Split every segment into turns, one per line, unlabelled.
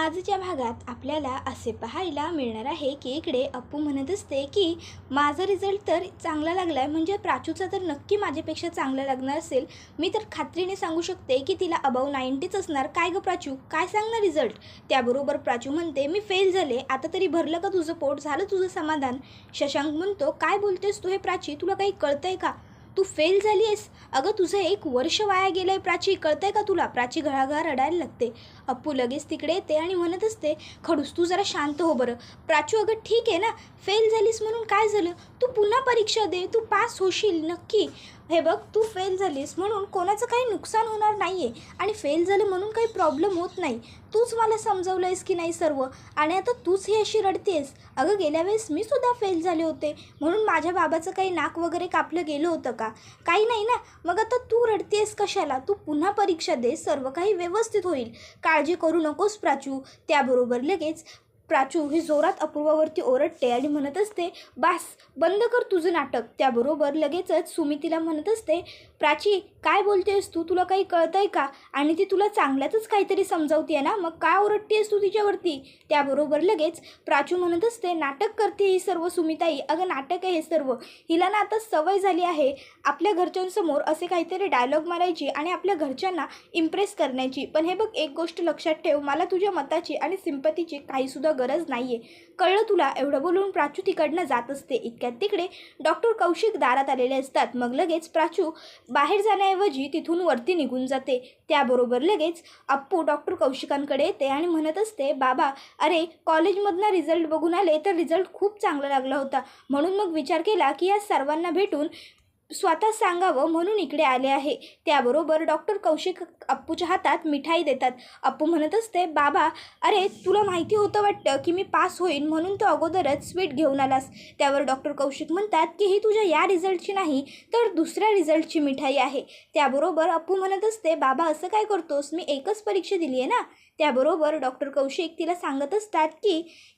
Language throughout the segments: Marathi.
आजच्या भागात आपल्याला असे पाहायला मिळणार आहे की इकडे अप्पू म्हणत असते की माझा रिझल्ट तर चांगला लागला आहे म्हणजे प्राचूचा तर नक्की माझ्यापेक्षा चांगला लागणार असेल. मी तर खात्रीने सांगू शकते की तिला अबाव नाईन्टीच असणार. काय गं प्राचू? काय सांगणार रिझल्ट त्याबरोबर प्राचू म्हणते मी फेल झाले. आता तरी भरलं का तुझं पोट? झालं तुझं समाधान? शशांक म्हणतो काय बोलतेस तू हे प्राची? तुला काही कळतंय का? तू फेल झाली आहेस अगं तुझं एक वर्ष वाया गेलं आहे प्राची. कळतंय का तुला? प्राची घळाघळा रडायला लागते. अप्पू लगेच तिकडे येते आणि म्हणत असते खडूस तू जरा शांत हो बरं. प्राचू अगं ठीक आहे ना. फेल झालीस म्हणून काय झालं? तू पुन्हा परीक्षा दे. तू पास होशील नक्की. हे बघ तू फेल झालीस म्हणून कोणाचं काही नुकसान होणार नाही आहे आणि फेल झालं म्हणून काही प्रॉब्लेम होत नाही. तूच मला समजवलं आहेस की नाही सर्व? आणि आता तूच ही अशी रडतेस अगं गेल्या वेळेस मी सुद्धा फेल झाले होते. म्हणून माझ्या बाबाचं काही नाक वगैरे कापलं गेलं होतं का? काही नाही ना. मग आता तू रडतेस कशाला? तू पुन्हा परीक्षा दे सर्व काही व्यवस्थित होईल. काळजी करू नकोस प्राचू. त्याबरोबर लगेच प्राचू ही जोरात अपूर्वावरती ओरडते आणि म्हणत असते बास बंद कर तुझं नाटक. त्याबरोबर लगेचच सुमितीला म्हणत असते प्राची काय बोलतेस तू? तुला काही कळतंय का? आणि ती तुला चांगल्यातच काहीतरी समजावते ना? मग काय ओरडतेस तू तिच्यावरती? त्याबरोबर लगेच प्राचू म्हणत असते नाटक करते ही सर्व सुमिताई. अगं नाटक आहे हे सर्व. हिला ना आता सवय झाली आहे आपल्या घरच्यांसमोर असे काहीतरी डायलॉग मारायची आणि आपल्या घरच्यांना इम्प्रेस करण्याची. पण हे बघ एक गोष्ट लक्षात ठेव. मला तुझ्या मताची आणि सिंपतीची काहीसुद्धा गरज नाही आहे कळलं तुला? एवढं बोलून प्राचू तिकडनं जात असते. इतक्यात तिकडे डॉक्टर कौशिक दारात आलेले असतात. मग लगेच प्राचू बाहेर जाण्याऐवजी तिथून वरती निघून जाते. त्याबरोबर लगेच अप्पू डॉक्टर कौशिकांकडे येते आणि म्हणत असते बाबा अरे कॉलेजमधनं रिझल्ट बघून आले तर रिझल्ट खूप चांगला लागला होता. म्हणून मग विचार केला की या सर्वांना भेटून स्वतः सांगावं म्हणून इकडे आले आहे. त्याबरोबर डॉक्टर कौशिक अप्पूच्या हातात मिठाई देतात. अप्पू म्हणत असते बाबा अरे तुला माहिती होतं वाटतं की मी पास होईन म्हणून तो अगोदरच स्वीट घेऊन आलास. त्यावर डॉक्टर कौशिक म्हणतात की ही तुझ्या या रिझल्टची नाही तर दुसऱ्या रिझल्टची मिठाई आहे. त्याबरोबर अप्पू म्हणत असते बाबा असं काय करतोस? मी एकच परीक्षा दिली आहे ना? त्याबरोबर डॉक्टर कौशिक तिला सांगत असतात की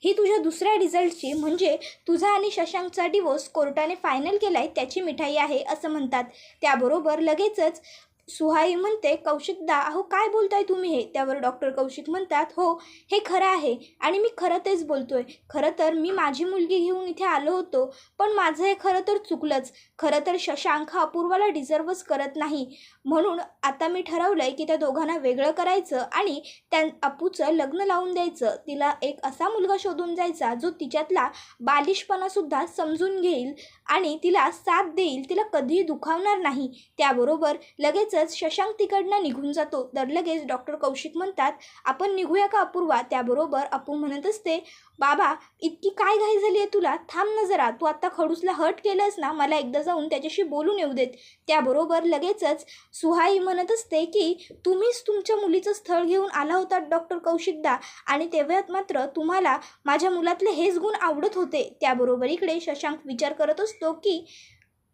ही तुझ्या दुसऱ्या रिझल्टची म्हणजे तुझा आणि शशांकचा डिवोर्स कोर्टाने फायनल केला आहे त्याची मिठाई आहे. असं म्हणतात. त्याबरोबर लगेचच सुहाई म्हणते कौशिकदा अहो काय बोलताय तुम्ही हे? त्यावर डॉक्टर कौशिक म्हणतात हो हे खरं आहे आणि मी खरं तेच बोलतोय. खरं तर मी माझी मुलगी घेऊन इथे आलो होतो पण माझं हे खरं तर चुकलंच. खरं तर शशांक हा अपूर्वाला डिझर्वच करत नाही. म्हणून आता मी ठरवलं आहे की त्या दोघांना वेगळं करायचं आणि त्या अपूचं लग्न लावून द्यायचं. तिला एक असा मुलगा शोधून जायचा जो तिच्यातला बालिशपणासुद्धा समजून घेईल आणि तिला साथ देईल. तिला कधीही दुखावणार नाही. त्याबरोबर लगेच लगेचच शशांक तिकडनं निघून जातो. तर लगेच डॉक्टर कौशिक म्हणतात आपण निघूया का अपूर्वा? त्याबरोबर अपू म्हणत असते बाबा इतकी काय घाई झाली आहे तुला? थांब ना जरा. तू आत्ता खडूसला हट केलंस ना मला एकदा जाऊन त्याच्याशी बोलून येऊ देत. त्याबरोबर लगेचच सुहाई म्हणत असते की तुम्हीच तुमच्या मुलीचं स्थळ घेऊन आला होता डॉक्टर कौशिकदा. आणि तेव्हात मात्र तुम्हाला माझ्या मुलातले हेच गुण आवडत होते. त्याबरोबर इकडे शशांक विचार करत असतो की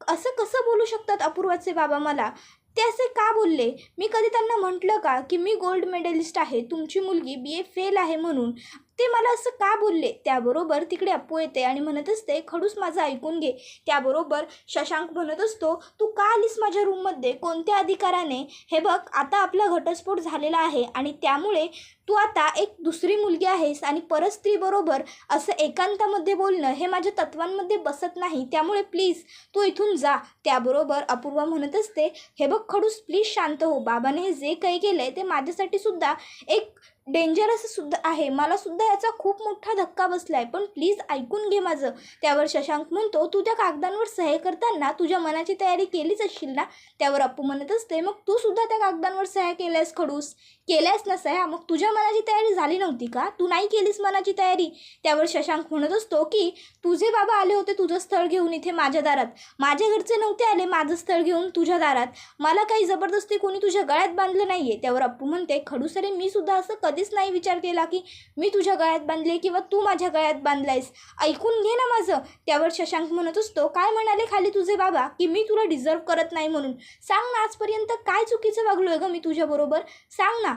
असं कसं बोलू शकतात अपूर्वाचे बाबा मला? ते असे का बोलले? मी कधी त्यांना म्हटलं का की मी गोल्ड मेडलिस्ट आहे तुमची मुलगी बी ए फेल आहे म्हणून. ते मला असं का बोलले? त्याबरोबर तिकडे अप्पू येते आणि म्हणत असते खडूस माझं ऐकून घे. त्याबरोबर शशांक म्हणत असतो तू का आलीस माझ्या रूममध्ये? कोणत्या अधिकाराने? हे बघ आता आपला घटस्फोट झालेला आहे आणि त्यामुळे तू आता एक दुसरी मुलगी आहेस आणि परस्त्रीबरोबर असं एकांतामध्ये बोलणं हे माझ्या तत्वांमध्ये बसत नाही. त्यामुळे प्लीज तू इथून जा. त्याबरोबर अपूर्वा म्हणत असते हे बघ खडूस प्लीज शांत हो. बाबाने हे जे काही केलं आहे ते माझ्यासाठी सुद्धा एक डेंजरस सुद्धा आहे. मला सुद्धा याचा खूप मोठा धक्का बसला आहे पण प्लीज ऐकून घे माझं. त्यावर शशांक म्हणतो तू त्या कागदांवर सह्या करताना तुझ्या मनाची तयारी केलीच असशील ना? त्यावर अप्पू म्हणत असते मग तू सुद्धा त्या कागदांवर सह्या केल्यास खडूस? केल्यास ना सह्या? मग तुझ्या मनाची तयारी झाली नव्हती का? तू नाही केलीस मनाची तयारी? त्यावर शशांक म्हणत असतो की तुझे बाबा आले होते तुझं स्थळ घेऊन इथे माझ्या दारात. माझ्या घरचे नव्हते आले माझं स्थळ घेऊन तुझ्या दारात. मला काही जबरदस्ती कोणी तुझ्या गळ्यात बांधलं नाही आहे त्यावर अप्पू म्हणते खडूस अरे मी सुद्धा असं कधीच नाही विचार केला की मी तुझ्या गळ्यात बांधले किंवा तू माझ्या गळ्यात बांधलायस? ऐकून घे ना माझं. त्यावर शशांक म्हणत असतो काय म्हणाले खाली तुझे बाबा? की मी तुला डिझर्व करत नाही म्हणून. सांग ना आजपर्यंत काय चुकीचं वागलो आहे गं मी तुझ्याबरोबर सांग ना.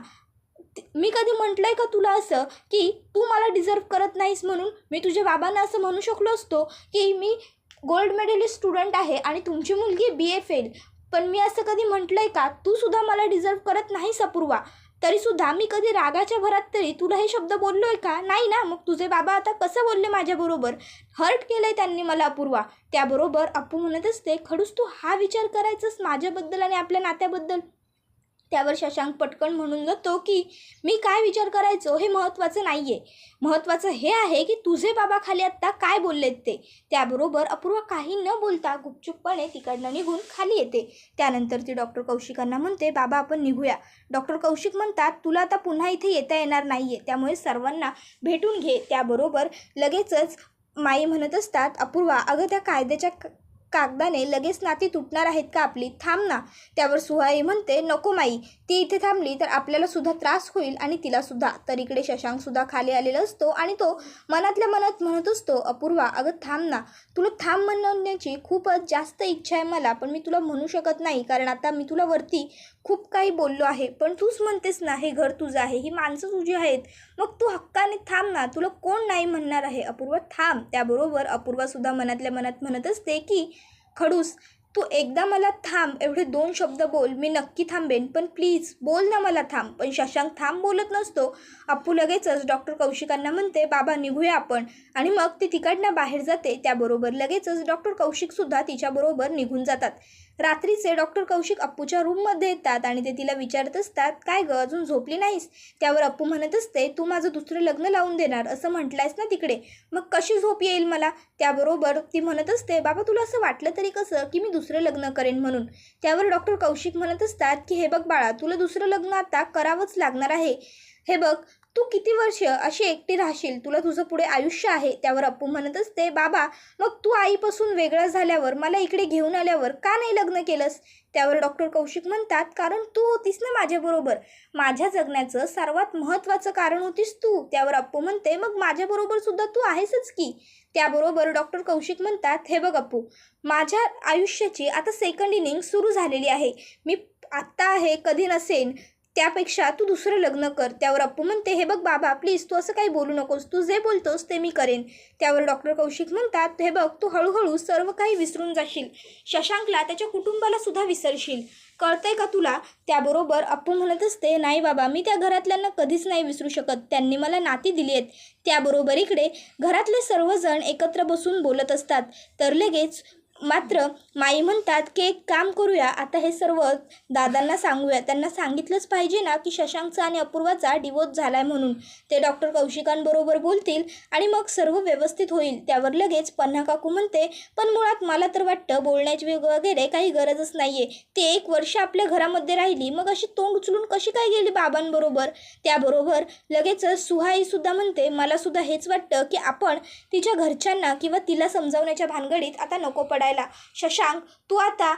मी कधी म्हटलं आहे का तुला असं की तू मला डिझर्व करत नाहीस म्हणून? मी तुझ्या बाबांना असं म्हणू शकलो असतो की मी गोल्ड मेडलिस्ट स्टुडंट आहे आणि तुमची मुलगी बी ए फेल पण मी असं कधी म्हटलं आहे का? तू सुद्धा मला डिझर्व करत नाहीस अपूर्वा. तरीसुद्धा मी कधी रागाच्या भरात तरी तुला हे शब्द बोललो आहे का? नाही ना. मग तुझे बाबा आता कसं बोलले माझ्याबरोबर? हर्ट केलं आहे त्यांनी मला अपूर्वा. त्याबरोबर अप्पू म्हणत असते खडूस तू हा विचार करायचंस माझ्याबद्दल आणि आपल्या नात्याबद्दल? त्यावर शशांक पटकन म्हणून जातो की मी काय विचार करायचो हे महत्त्वाचं नाही आहे महत्त्वाचं हे आहे की तुझे बाबा खाली आत्ता काय बोललेत ते? त्याबरोबर अपूर्वा काही न बोलता गुपचूपपणे तिकडनं निघून खाली येते. त्यानंतर ती डॉक्टर कौशिकांना म्हणते बाबा आपण निघूया. डॉक्टर कौशिक म्हणतात तुला आता पुन्हा इथे येता येणार नाही आहे त्यामुळे सर्वांना भेटून घे. त्याबरोबर लगेचच माई म्हणत असतात अपूर्वा अगं त्या कायद्याच्या क- कागदाने लगेच नाती तुटणार आहेत का आपली? थांब ना. त्यावर सुहाई म्हणते नको माई. ती इथे थांबली तर आपल्याला सुद्धा त्रास होईल आणि तिला सुद्धा. तर इकडे शशांक सुद्धा खाली आलेला असतो आणि तो मनातल्या मनात म्हणत असतो अपूर्वा अगं थांब ना. तुला थांब म्हणण्याची खूपच जास्त इच्छा आहे मला पण मी तुला म्हणू शकत नाही कारण आता मी तुला वरती खूप काही बोललो आहे पण तूच म्हणतेस ना हे घर तुझं आहे ही माणसं तुझी आहेत. मग तू हक्काने थांब ना तुला कोण नाही म्हणणार आहे? अपूर्वा थांब. त्याबरोबर अपूर्वासुद्धा मनातल्या मनात म्हणत असते की खडूस तू एकदा मला थांब एवढे दोन शब्द बोल मी नक्की थांबेन. पण प्लीज बोल ना मला थांब. पण शशांक थांब बोलत नसतो. अप्पू लगेचच डॉक्टर कौशिकांना म्हणते बाबा निघूया आपण. आणि मग ती तिकडनं बाहेर जाते. त्याबरोबर लगेचच डॉक्टर कौशिकसुद्धा तिच्याबरोबर निघून जातात. रात्रीचे डॉक्टर कौशिक अप्पूच्या रूममध्ये येतात आणि ते तिला विचारत असतात काय गं अजून झोपली नाहीस? त्यावर अप्पू म्हणत असते तू माझं दुसरं लग्न लावून देणार असं म्हटलंयस ना तिकडे. मग कशी झोप येईल मला? त्याबरोबर ती म्हणत असते बाबा तुला असं वाटलं तरी कसं की मी दुसरं लग्न करेन म्हणून. त्यावर डॉक्टर कौशिक म्हणत असतात की हे बघ बाळा तुला दुसरं लग्न आता करावंच लागणार आहे. हे बघ तू किती वर्ष अशी एकटी राहशील? तुला तुझं पुढे आयुष्य आहे. त्यावर अप्पू म्हणत असते बाबा मग तू आईपासून वेगळा झाल्यावर मला इकडे घेऊन आल्यावर का नाही लग्न केलंस? त्यावर डॉक्टर कौशिक म्हणतात कारण तू होतीस ना माझ्याबरोबर माझ्या जगण्याचं सर्वात महत्त्वाचं कारण होतीस तू. त्यावर अप्पू म्हणते मग माझ्याबरोबर सुद्धा तू आहेसच की? त्याबरोबर डॉक्टर कौशिक म्हणतात हे बघ अप्पू माझ्या आयुष्याची आता सेकंड इनिंग सुरू झालेली आहे. मी आत्ता आहे कधी नसेन त्यापेक्षा तू दुसरं लग्न कर त्यावर अप्पू म्हणते हे बघ बाबा प्लीज तू असं काही बोलू नकोस तू जे बोलतोस ते मी करेन. त्यावर डॉक्टर कौशिक म्हणतात हे बघ तू हळूहळू सर्व काही विसरून जाशील. शशांकला त्याच्या कुटुंबाला सुद्धा विसरशील. कळतंय का तुला? त्याबरोबर अप्पू म्हणत असते नाही बाबा मी त्या घरातल्यांना कधीच नाही विसरू शकत. त्यांनी मला नाती दिली आहेत. त्याबरोबर इकडे घरातले सर्वजण एकत्र बसून बोलत असतात. तर लगेच मात्र माई म्हणतात की एक काम करूया आता हे सर्व दादांना सांगूया. त्यांना सांगितलंच पाहिजे ना की शशांकचा आणि अपूर्वाचा डिवोर्स झाला आहे म्हणून. ते डॉक्टर कौशिकांबरोबर बोलतील आणि मग सर्व व्यवस्थित होईल. त्यावर लगेच पन्हा काकू म्हणते पण मुळात मला तर वाटतं बोलण्याची वगैरे काही गरजच नाही आहे ते एक वर्ष आपल्या घरामध्ये राहिली मग अशी तोंड उचलून कशी काय गेली बाबांबरोबर? त्याबरोबर लगेचच सुहाईसुद्धा म्हणते मला सुद्धा हेच वाटतं की आपण तिच्या घरच्यांना किंवा तिला समजावण्याच्या भानगडीत आता नको पडायला शशांक तू आता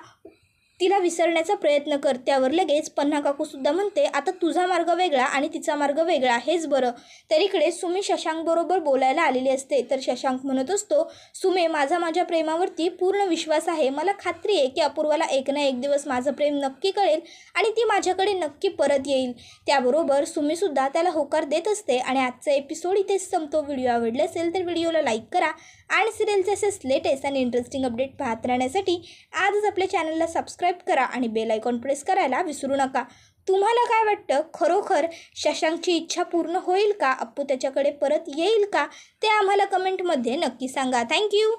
तिला विसरण्याचा प्रयत्न कर. त्यावर लगेच पन्हा काकूसुद्धा म्हणते आता तुझा मार्ग वेगळा आणि तिचा मार्ग वेगळा हेच बरं. तर इकडे सुमी शशांकबरोबर बोलायला आलेली असते. तर शशांक म्हणत असतो सुमे माझा माझ्या प्रेमावरती पूर्ण विश्वास आहे. मला खात्री आहे की अपूर्वाला एक ना एक दिवस माझं प्रेम नक्की कळेल आणि ती माझ्याकडे नक्की परत येईल. त्याबरोबर सुमीसुद्धा त्याला होकार देत असते आणि आजचा एपिसोड इथेच संपतो. व्हिडिओ आवडले असेल तर व्हिडिओला लाईक करा. आणि सिरियलचे असेच लेटेस्ट आणि इंटरेस्टिंग अपडेट पाहत राहण्यासाठी आजच आपल्या चॅनलला सबस्क्राईब करा आणि बेल आयकॉन प्रेस करायला विसरू नका. तुम्हाला काय वाटतं? खरोखर शशांकची इच्छा पूर्ण होईल का? अप्पू त्याच्याकडे परत येईल का? ते आम्हाला कमेंटमध्ये नक्की सांगा. थँक्यू